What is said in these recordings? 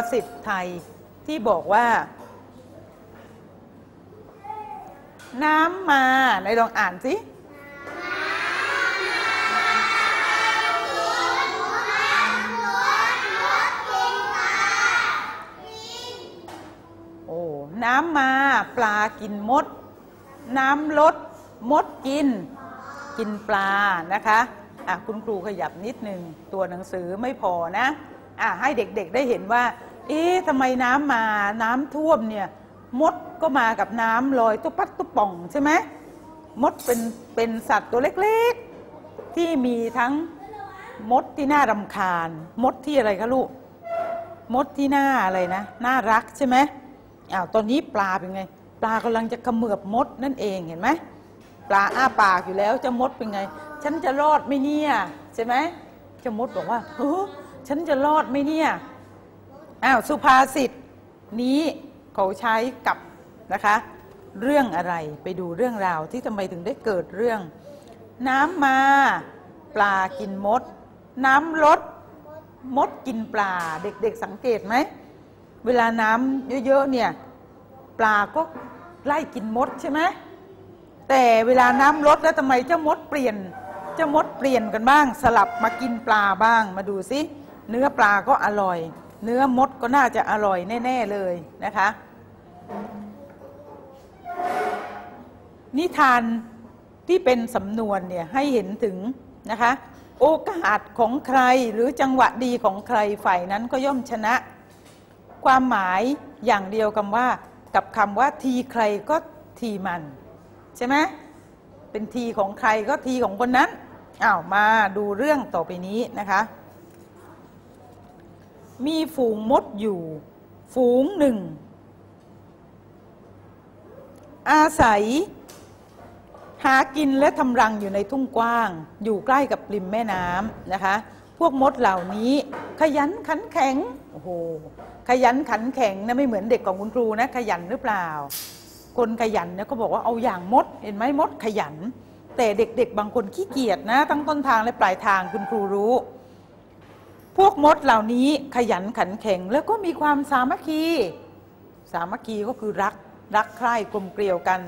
ภาษิตไทยที่บอกว่า น้ำมาไหนลองอ่านสิโอ้น้ำมาปลากินมด น้ำลดมดกิน กินปลานะคะอะคุณครูขยับนิดนึง ตัวหนังสือไม่พอนะอะให้เด็กๆได้เห็นว่า เอ๊ะทำไมน้ำมาน้ำท่วมเนี่ย มดก็มากับน้ำลอยตุ๊ปัดตุ๊ป่องใช่ไหมมดเป็นเป็นสัตว์ตัวเล็กๆ ที่มีทั้งมดที่น่ารำคาญ มดที่อะไรคะลูก มดที่น่าอะไรนะ น่ารักใช่ไหมอ้าวตอนนี้ปลาเป็นไง ปลากำลังจะเขมือบมดนั่นเองเห็นไหมปลาอ้าปากอยู่แล้วจะมดเป็นไง ฉันจะรอดไหมเนี่ยใช่ไหมจะมดบอกว่าเฮ้ฉันจะรอดไหมเนี่ย อ้าวสุภาษิตนี้เขาใช้กับนะคะ เรื่องอะไรไปดูเรื่องราวที่ทำไมถึงได้เกิดเรื่อง น้ำมาปลากินมด น้ำลดมดกินปลาเด็กๆสังเกตไหม เวลาน้ำเยอะๆเนี่ยปลาก็ไล่กินมดใช่ไหมแต่เวลาน้ำลดแล้วทำไมเจ้ามดเปลี่ยนเจ้ามดเปลี่ยนกันบ้าง สลับมากินปลาบ้างมาดูซิเนื้อปลาก็อร่อย เนื้อมดก็น่าจะอร่อยแน่ ๆ เลยนะคะ นิทานที่เป็นสำนวนเนี่ยให้เห็นถึงนะคะ โอกาสของใครหรือจังหวะดีของใครฝ่ายนั้นก็ย่อมชนะ ความหมายอย่างเดียวกับว่า กับคำว่าทีใครก็ทีมัน ใช่ไหมเป็นทีของใครก็ทีของคนนั้นอ้าวมาดูเรื่องต่อไปนี้นะคะ มีฝูงมดอยู่ ฝูงหนึ่ง อาศัย หากินและทำรังอยู่ในทุ่งกว้าง อยู่ใกล้กับริมแม่น้ำนะคะ พวกมดเหล่านี้ ขยันขันแข็งโอ้โหขยันขันแข็งนะไม่เหมือนเด็กของคุณครูนะ ขยันหรือเปล่า คนขยันเนี่ยก็บอกว่าเอาอย่างมด เห็นไหมมดขยัน แต่เด็กๆ บางคนขี้เกียจนะ ทั้งต้นทางและปลายทางคุณครูรู้ พวกมดเหล่านี้ขยันขันแข็ง แล้วก็มีความสามัคคี สามัคคีก็คือรักรักใคร่กลมเกลียวกัน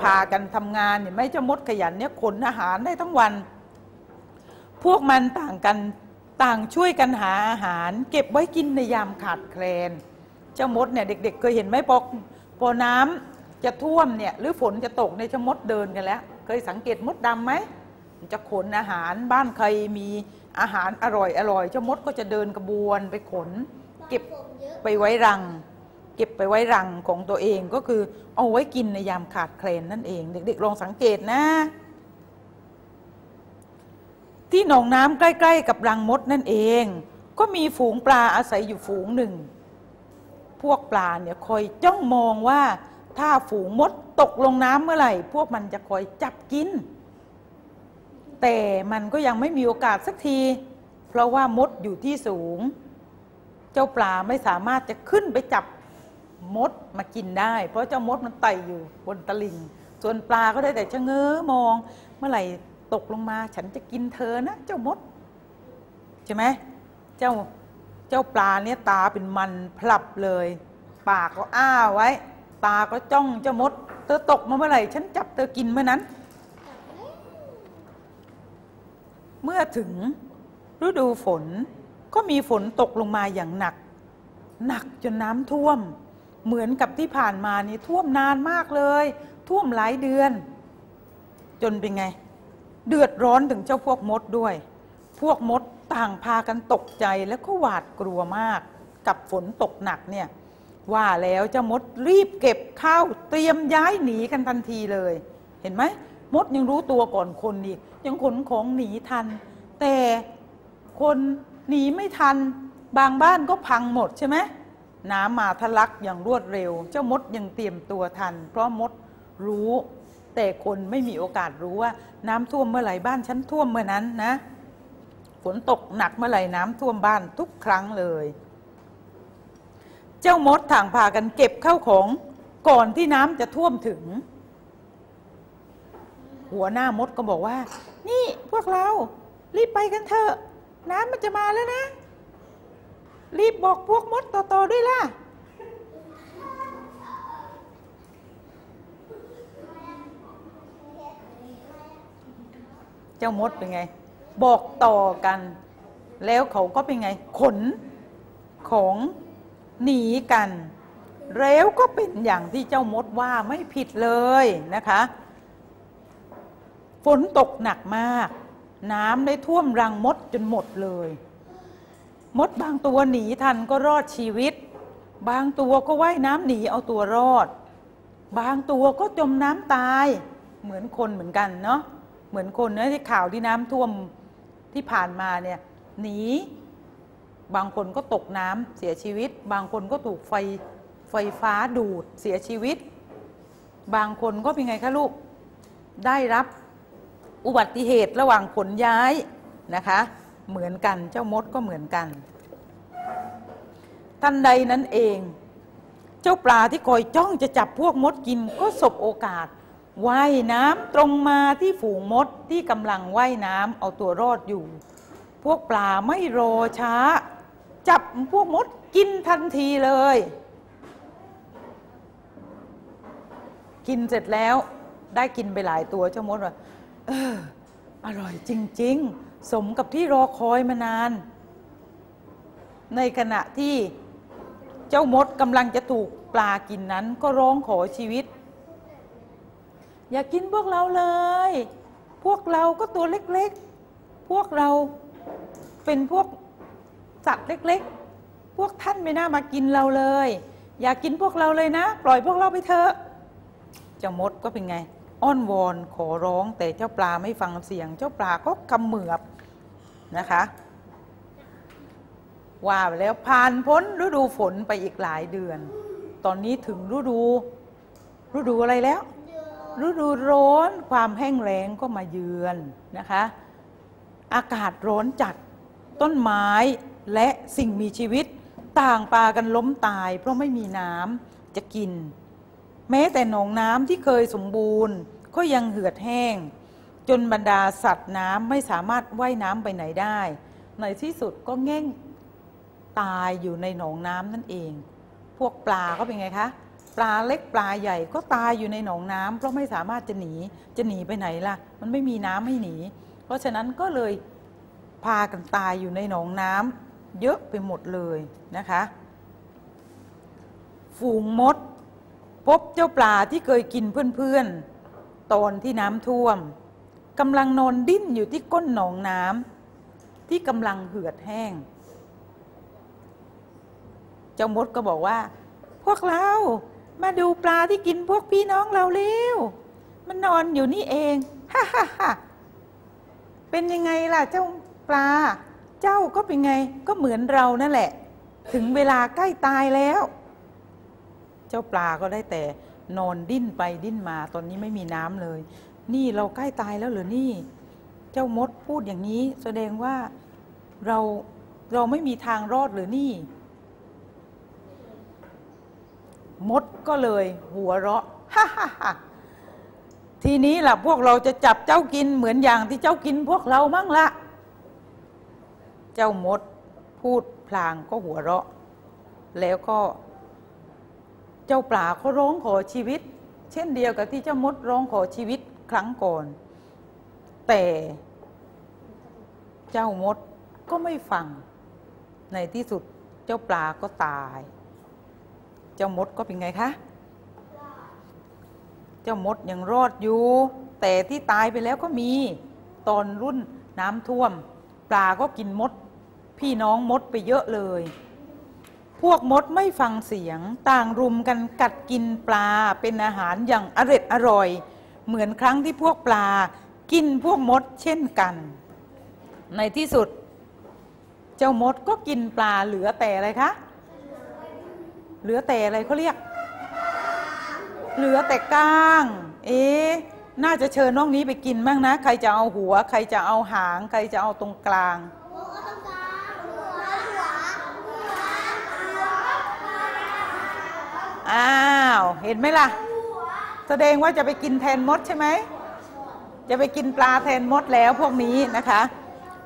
พากันทำงานเห็นไหมเจ้ามดขยันเนี่ยขนอาหารได้ทั้งวัน พวกมันต่างกันต่างช่วยกันหาอาหาร เก็บไว้กินในยามขาดแคลน เจ้ามดเนี่ยเด็ก ๆ เคยเห็นไหมพอพอน้ำจะท่วมเนี่ยหรือฝนจะตกในยเจ้ามดเดินกันแล้ว เคยสังเกตมดดำไหมมันจะขนอาหารบ้านใครมี อาหารอร่อยอร่อยเจ้ามดก็จะเดินกระบวนไปขน เก็บไปไว้รัง เก็บไปไว้รังของตัวเองก็คือเอาไว้กินในยามขาดแคลนนั่นเอง เด็กๆลองสังเกตนะ ที่หนองน้ำใกล้ ๆ กับรังมดนั่นเอง ก็มีฝูงปลาอาศัยอยู่ฝูงหนึ่ง พวกปลาเนี่ยคอยจ้องมองว่าถ้าฝูงมดตกลงน้ำเมื่อไหร่ พวกมันจะคอยจับกิน แต่มันก็ยังไม่มีโอกาสสักที เพราะว่ามดอยู่ที่สูง เจ้าปลาไม่สามารถจะขึ้นไปจับมดมากินได้ เพราะเจ้ามดมันไต่อยู่บนตลิ่งส่วนปลาก็ได้แต่ชะเง้อมอง เมื่อไหร่ตกลงมาฉันจะกินเธอนะเจ้ามดใช่ไหมเจ้าเจ้าปลาเนี่ยตาเป็นมันพลับเลย ปากก็อ้าไว้ ตาก็จ้องเจ้ามด เธอตกมาเมื่อไหร่ ฉันจับเธอกินเมื่อนั้น เมื่อถึงฤดูฝนก็มีฝนตกลงมาอย่างหนัก หนักจนน้ำท่วม เหมือนกับที่ผ่านมานี่ท่วมนานมากเลย ท่วมหลายเดือน จนเป็นไง เดือดร้อนถึงเจ้าพวกมดด้วย พวกมดต่างพากันตกใจและก็หวาดกลัวมาก กับฝนตกหนักเนี่ยว่าแล้วเจ้ามดรีบเก็บข้าวเตรียมย้ายหนีกันทันทีเลย เห็นไหม มดยังรู้ตัวก่อนคนอีกยังขนของหนีทัน แต่คนหนีไม่ทัน บางบ้านก็พังหมดใช่ไหมน้ำมาทะลักอย่างรวดเร็ว เจ้ามดยังเตรียมตัวทัน เพราะมดรู้ แต่คนไม่มีโอกาสรู้ว่า น้ำท่วมเมื่อไหร่บ้านฉันท่วมเมื่อนั้นนะฝนตกหนักเมื่อไหร่น้ำท่วมบ้านทุกครั้งเลย เจ้ามดต่างพากันเก็บเข้าของก่อนที่น้ำจะท่วมถึง หัวหน้ามดก็บอกว่า นี่พวกเรา รีบไปกันเถอะ น้ำมันจะมาแล้วนะ รีบบอกพวกมดต่อๆด้วยล่ะ เจ้ามดเป็นไง บอกต่อกัน แล้วเขาก็เป็นไง ขน ของหนีกันแล้วก็เป็นอย่างที่เจ้ามดว่าไม่ผิดเลยนะคะ ฝนตกหนักมาก น้ำได้ท่วมรังมดจนหมดเลย มดบางตัวหนีทันก็รอดชีวิต บางตัวก็ว่ายน้ำหนีเอาตัวรอด บางตัวก็จมน้ำตาย เหมือนคนเหมือนกันเนาะเหมือนคนนะที่ข่าวที่น้ำท่วมที่ผ่านมาเนี่ยหนีบางคนก็ตกน้ำเสียชีวิต บางคนก็ถูกไฟไฟฟ้าดูดเสียชีวิต บางคนก็เป็นไงคะลูกได้รับ อุบัติเหตุระหว่างขนย้ายนะคะ เหมือนกันเจ้ามดก็เหมือนกันทันใดนั้นเอง เจ้าปลาที่คอยจ้องจะจับพวกมดกินก็สบโอกาสว่ายน้ำตรงมาที่ฝูงมดที่กำลังว่ายน้ำเอาตัวรอดอยู่ พวกปลาไม่รอช้า จับพวกมดกินทันทีเลย กินเสร็จแล้วได้กินไปหลายตัวเจ้ามดว่า เออ อร่อยจริง ๆ สมกับที่รอคอยมานาน ในขณะที่เจ้ามดกำลังจะถูกปลากินนั้นก็ร้องขอชีวิต อย่ากินพวกเราเลย พวกเราก็ตัวเล็กๆ พวกเราเป็นพวกสัตว์เล็ก ๆ พวกท่านไม่น่ามากินเราเลย อย่ากินพวกเราเลยนะ ปล่อยพวกเราไปเถอะเจ้ามดก็เป็นไง อ้อนวอนขอร้องแต่เจ้าปลาไม่ฟังเสียง เจ้าปลาก็คำเหมือบนะคะว่าแล้วผ่านพ้นฤดูฝนไปอีกหลายเดือน ตอนนี้ถึงฤดูฤดูอะไรแล้ว ฤดูร้อนความแห้งแล้งก็มาเยือนนะคะ อากาศร้อนจัดต้นไม้และสิ่งมีชีวิตต่างปากันล้มตาย เพราะไม่มีน้ำจะกิน แม้แต่หนองน้ำที่เคยสมบูรณ์ ก็ยังเหือดแห้ง จนบรรดาสัตว์น้ำไม่สามารถว่ายน้ำไปไหนได้ ในที่สุดก็แง่งตายอยู่ในหนองน้ำนั่นเอง พวกปลาก็เป็นไงคะปลาเล็กปลาใหญ่ก็ตายอยู่ในหนองน้ำเพราะไม่สามารถจะหนีจะหนีไปไหนล่ะ มันไม่มีน้ำให้หนี เพราะฉะนั้นก็เลยพากันตายอยู่ในหนองน้ำเยอะไปหมดเลยนะคะ ฝูงมด พบเจ้าปลาที่เคยกินเพื่อนๆ ตอนที่น้ำท่วมกำลังนอนดิ้นอยู่ที่ก้นหนองน้ำที่กำลังเหือดแห้ง เจ้ามดก็บอกว่า พวกเรามาดูปลาที่กินพวกพี่น้องเราเร็ว มันนอนอยู่นี่เองฮ่าฮ่าฮ่าเป็นยังไงล่ะเจ้าปลา เจ้าก็เป็นไงก็เหมือนเรานั่นแหละ ถึงเวลาใกล้ตายแล้ว จ้าปลาก็ได้แต่นอนดิ้นไปดิ้นมาตอนนี้ไม่มีน้ำเลย นี่เราใกล้ตายแล้วหรือนี่ เจ้ามดพูดอย่างนี้ แสดงว่าเราเราไม่มีทางรอดหรือนี่ มดก็เลยหัวเราะฮ่าฮ่าฮ่าทีนี้ล่ะพวกเราจะจับเจ้ากินเหมือนอย่างที่เจ้ากินพวกเรามั่งละ เจ้ามดพูดพลางก็หัวเราะ แล้วก็ เจ้าปลาเขาร้องขอชีวิต เช่นเดียวกับที่เจ้ามดร้องขอชีวิตครั้งก่อน แต่เจ้ามดก็ไม่ฟัง ในที่สุดเจ้าปลาก็ตาย เจ้ามดก็เป็นไงคะ เจ้ามดยังรอดอยู่ แต่ที่ตายไปแล้วก็มี ตอนรุ่นน้ำท่วม ปลาก็กินมด พี่น้องมดไปเยอะเลย พวกมดไม่ฟังเสียง ต่างรุมกันกัดกินปลาเป็นอาหารอย่างอร็ดอร่อย เหมือนครั้งที่พวกปลากินพวกมดเช่นกัน ในที่สุด เจ้ามดก็กินปลาเหลือแต่อะไรคะเหลือแต่อะไรเขาเรียก เหลือแต่ก้าง เอ๊ะน่าจะเชิญน้องนี้ไปกินบ้างนะ ใครจะเอาหัว ใครจะเอาหาง ใครจะเอาตรงกลาง อ้าว เห็นไหมล่ะ แสดงว่าจะไปกินแทนมดใช่ไหม จะไปกินปลาแทนมดแล้วพวกนี้นะคะ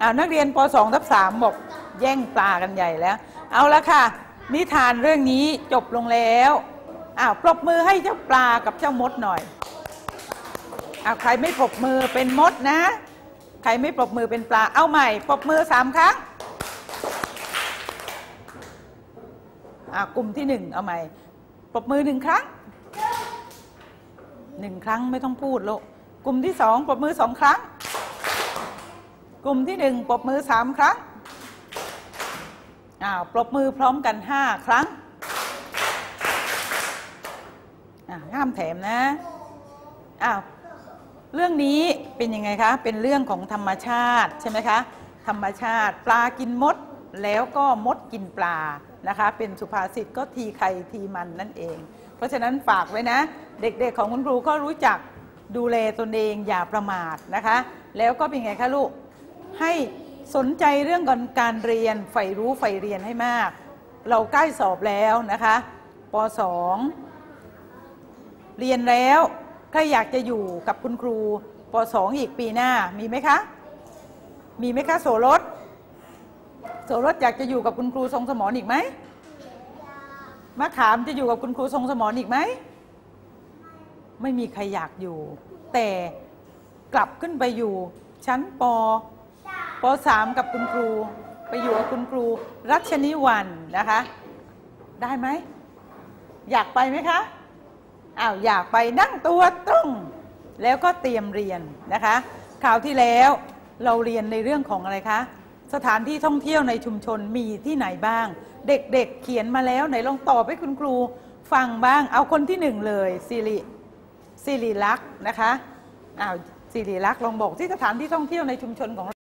อ้าวนักเรียนป .2 ทับ3บอกแย่งปลากันใหญ่แล้ว เอาละค่ะ นิทานเรื่องนี้จบลงแล้วอ้าวปรบมือให้เจ้าปลากับเจ้ามดหน่อยอ้าวใครไม่ปรบมือเป็นมดนะ ใครไม่ปรบมือเป็นปลา เอาใหม่ปรบมือสามครั้งอ่ากลุ่มที่หนึ่งเอาใหม่ ปรบมือหนึ่งครั้งหนึ่งครั้งไม่ต้องพูดลูกกลุ่มที่สองปรบมือสองครั้ง กลุ่มที่หนึ่งปรบมือสามครั้งอ้าวปรบมือพร้อมกันห้าครั้งอ่าห้ามแถมนะอ้าวเรื่องนี้เป็นยังไงคะ เป็นเรื่องของธรรมชาติใช่ไหมคะ ธรรมชาติปลากินมดแล้วก็มดกินปลา นะคะ เป็นสุภาษิตก็ทีใครทีมันนั่นเอง เพราะฉะนั้นฝากไว้นะ เด็กๆของคุณครูก็รู้จักดูแลตนเองอย่าประมาทนะคะ แล้วก็เป็นไงคะลูกให้สนใจเรื่องการการเรียนใฝ่รู้ใฝ่เรียนให้มาก เราใกล้สอบแล้วนะคะป .2 เรียนแล้วถ้าอยากจะอยู่กับคุณครูป .2 อีกปีหน้ามีไหมคะ มีไหมคะโสรส โสรสอยากจะอยู่กับคุณครูทรงสมรอีกไหมมะขามจะอยู่กับคุณครูทรงสมรอีกไหม ไม่มีใครอยากอยู่ แต่กลับขึ้นไปอยู่ ชั้นปปสามกับคุณครู ไปอยู่กับคุณครู รัชนิวันนะคะ ได้ไหม อยากไปไหมคะอ้าวอยากไปนั่งตัวตรงแล้วก็เตรียมเรียนนะคะ คราวที่แล้วเราเรียนในเรื่องของอะไรคะ สถานที่ท่องเที่ยวในชุมชนมีที่ไหนบ้าง เด็กๆเเขียนมาแล้วไหนลองตอบให้คุณครูฟังบ้าง เอาคนที่หนึ่งเลยสิริสิริลักษ์นะคะอ้าวสิริลักษ์ลองบอกที่สถานที่ท่องเที่ยวในชุมชนของ